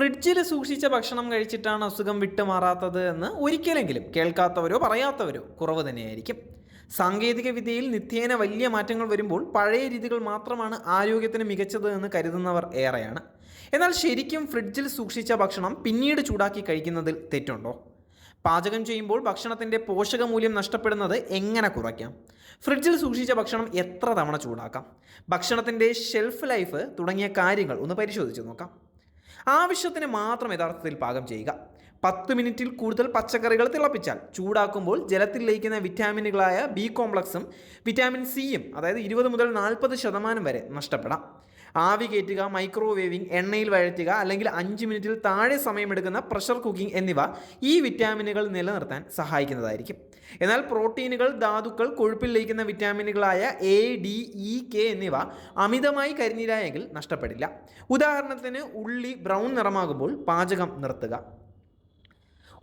ഫ്രിഡ്ജിൽ സൂക്ഷിച്ച ഭക്ഷണം കഴിച്ചിട്ടാണ് അസുഖം വിട്ടുമാറാത്തത് എന്ന് ഒരിക്കലെങ്കിലും കേൾക്കാത്തവരോ പറയാത്തവരോ കുറവ് തന്നെയായിരിക്കും. സാങ്കേതിക വിദ്യയിൽ നിത്യേന വലിയ മാറ്റങ്ങൾ വരുമ്പോൾ പഴയ രീതികൾ മാത്രമാണ് ആരോഗ്യത്തിന് മികച്ചത് എന്ന് കരുതുന്നവർ ഏറെയാണ്. എന്നാൽ ശരിക്കും ഫ്രിഡ്ജിൽ സൂക്ഷിച്ച ഭക്ഷണം പിന്നീട് ചൂടാക്കി കഴിക്കുന്നതിൽ തെറ്റുണ്ടോ? പാചകം ചെയ്യുമ്പോൾ ഭക്ഷണത്തിന്റെ പോഷകമൂല്യം നഷ്ടപ്പെടുന്നത് എങ്ങനെ കുറയ്ക്കാം? ഫ്രിഡ്ജിൽ സൂക്ഷിച്ച ഭക്ഷണം എത്ര തവണ ചൂടാക്കാം? ഭക്ഷണത്തിന്റെ ഷെൽഫ് ലൈഫ് തുടങ്ങിയ കാര്യങ്ങൾ ഒന്ന് പരിശോധിച്ച് നോക്കാം. ആവശ്യത്തിന് മാത്രം യഥാർത്ഥത്തിൽ പാകം ചെയ്യുക. പത്ത് മിനിറ്റിൽ കൂടുതൽ പച്ചക്കറികൾ തിളപ്പിച്ചാൽ ചൂടാക്കുമ്പോൾ ജലത്തിൽ ലയിക്കുന്ന വിറ്റാമിനുകളായ ബി കോംപ്ലക്സും വിറ്റാമിൻ സിയും അതായത് ഇരുപത് മുതൽ നാൽപ്പത് ശതമാനം വരെ നഷ്ടപ്പെടാം. ആവി കയറ്റുക മൈക്രോവേവിംഗ് എണ്ണയിൽ വഴറ്റുക അല്ലെങ്കിൽ അഞ്ച് മിനിറ്റിൽ താഴെ സമയമെടുക്കുന്ന പ്രഷർ കുക്കിംഗ് എന്നിവ ഈ വിറ്റാമിനുകൾ നിലനിർത്താൻ സഹായിക്കുന്നതായിരിക്കും. എന്നാൽ പ്രോട്ടീനുകൾ ധാതുക്കൾ കൊഴുപ്പിൽ ലയിക്കുന്ന വിറ്റാമിനുകളായ എ ഡി ഇ കെ എന്നിവ അമിതമായി കരിഞ്ഞിരായെങ്കിൽ നഷ്ടപ്പെടില്ല. ഉദാഹരണത്തിന് ഉള്ളി ബ്രൗൺ നിറമാകുമ്പോൾ പാചകം നിർത്തുക.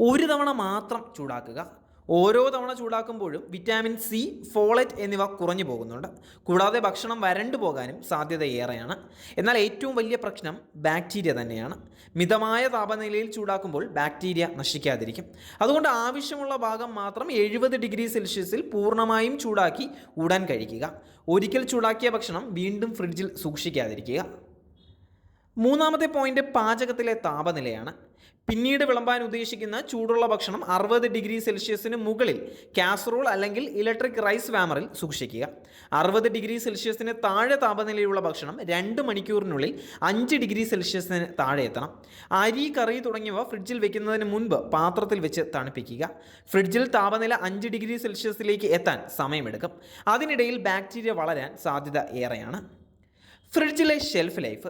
ഒരു തവണ മാത്രം ചൂടാക്കുക. ഓരോ തവണ ചൂടാക്കുമ്പോഴും വിറ്റാമിൻ സി ഫോളറ്റ് എന്നിവ കുറഞ്ഞു പോകുന്നുണ്ട്. കൂടാതെ ഭക്ഷണം വരണ്ടു പോകാനും സാധ്യത ഏറെയാണ്. എന്നാൽ ഏറ്റവും വലിയ പ്രശ്നം ബാക്ടീരിയ തന്നെയാണ്. മിതമായ താപനിലയിൽ ചൂടാക്കുമ്പോൾ ബാക്ടീരിയ നശിക്കാതിരിക്കും. അതുകൊണ്ട് ആവശ്യമുള്ള ഭാഗം മാത്രം എഴുപത് ഡിഗ്രി സെൽഷ്യസിൽ പൂർണമായും ചൂടാക്കി ഉടൻ കഴിക്കുക. ഒരിക്കൽ ചൂടാക്കിയ ഭക്ഷണം വീണ്ടും ഫ്രിഡ്ജിൽ സൂക്ഷിക്കാതിരിക്കുക. മൂന്നാമത്തെ പോയിന്റ് പാചകത്തിലെ താപനിലയാണ്. പിന്നീട് വിളമ്പാൻ ഉദ്ദേശിക്കുന്ന ചൂടുള്ള ഭക്ഷണം അറുപത് ഡിഗ്രി സെൽഷ്യസിന് മുകളിൽ കാസറോൾ അല്ലെങ്കിൽ ഇലക്ട്രിക് റൈസ് വാമറിൽ സൂക്ഷിക്കുക. അറുപത് ഡിഗ്രി സെൽഷ്യസിന് താഴെ താപനിലയുള്ള ഭക്ഷണം രണ്ട് മണിക്കൂറിനുള്ളിൽ അഞ്ച് ഡിഗ്രി സെൽഷ്യസിന് താഴെ എത്തണം. അരി കറി തുടങ്ങിയവ ഫ്രിഡ്ജിൽ വെക്കുന്നതിന് മുൻപ് പാത്രത്തിൽ വെച്ച് തണുപ്പിക്കുക. ഫ്രിഡ്ജിൽ താപനില അഞ്ച് ഡിഗ്രി സെൽഷ്യസിലേക്ക് എത്താൻ സമയമെടുക്കും. അതിനിടയിൽ ബാക്ടീരിയ വളരാൻ സാധ്യത ഏറെയാണ്. ഫ്രിഡ്ജിലെ ഷെൽഫ് ലൈഫ്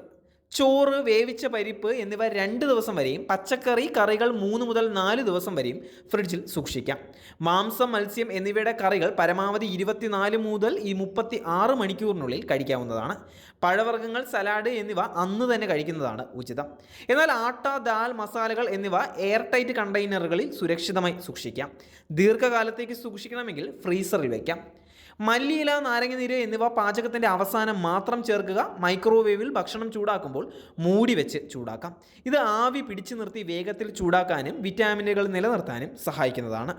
ചോറ് വേവിച്ച പരിപ്പ് എന്നിവ രണ്ട് ദിവസം വരെയും പച്ചക്കറി കറികൾ മൂന്ന് മുതൽ നാല് ദിവസം വരെയും ഫ്രിഡ്ജിൽ സൂക്ഷിക്കാം. മാംസം മത്സ്യം എന്നിവയുടെ കറികൾ പരമാവധി ഇരുപത്തിനാല് മുതൽ ഈ മുപ്പത്തി ആറ് മണിക്കൂറിനുള്ളിൽ കഴിക്കാവുന്നതാണ്. പഴവർഗങ്ങൾ സലാഡ് എന്നിവ അന്ന് തന്നെ കഴിക്കുന്നതാണ് ഉചിതം. എന്നാൽ ആട്ട ദാൽ മസാലകൾ എന്നിവ എയർ ടൈറ്റ് കണ്ടെയ്നറുകളിൽ സുരക്ഷിതമായി സൂക്ഷിക്കാം. ദീർഘകാലത്തേക്ക് സൂക്ഷിക്കണമെങ്കിൽ ഫ്രീസറിൽ വയ്ക്കാം മല്ലിയില നാരങ്ങനീര് എന്നിവ പാചകത്തിന്റെ അവസാനം മാത്രം ചേർക്കുക. മൈക്രോവേവിൽ ഭക്ഷണം ചൂടാക്കുമ്പോൾ മൂടി വെച്ച് ചൂടാക്കാം. ഇത് ആവി പിടിച്ചു നിർത്തി വേഗത്തിൽ ചൂടാക്കാനും വിറ്റാമിനുകൾ നിലനിർത്താനും സഹായിക്കുന്നതാണ്.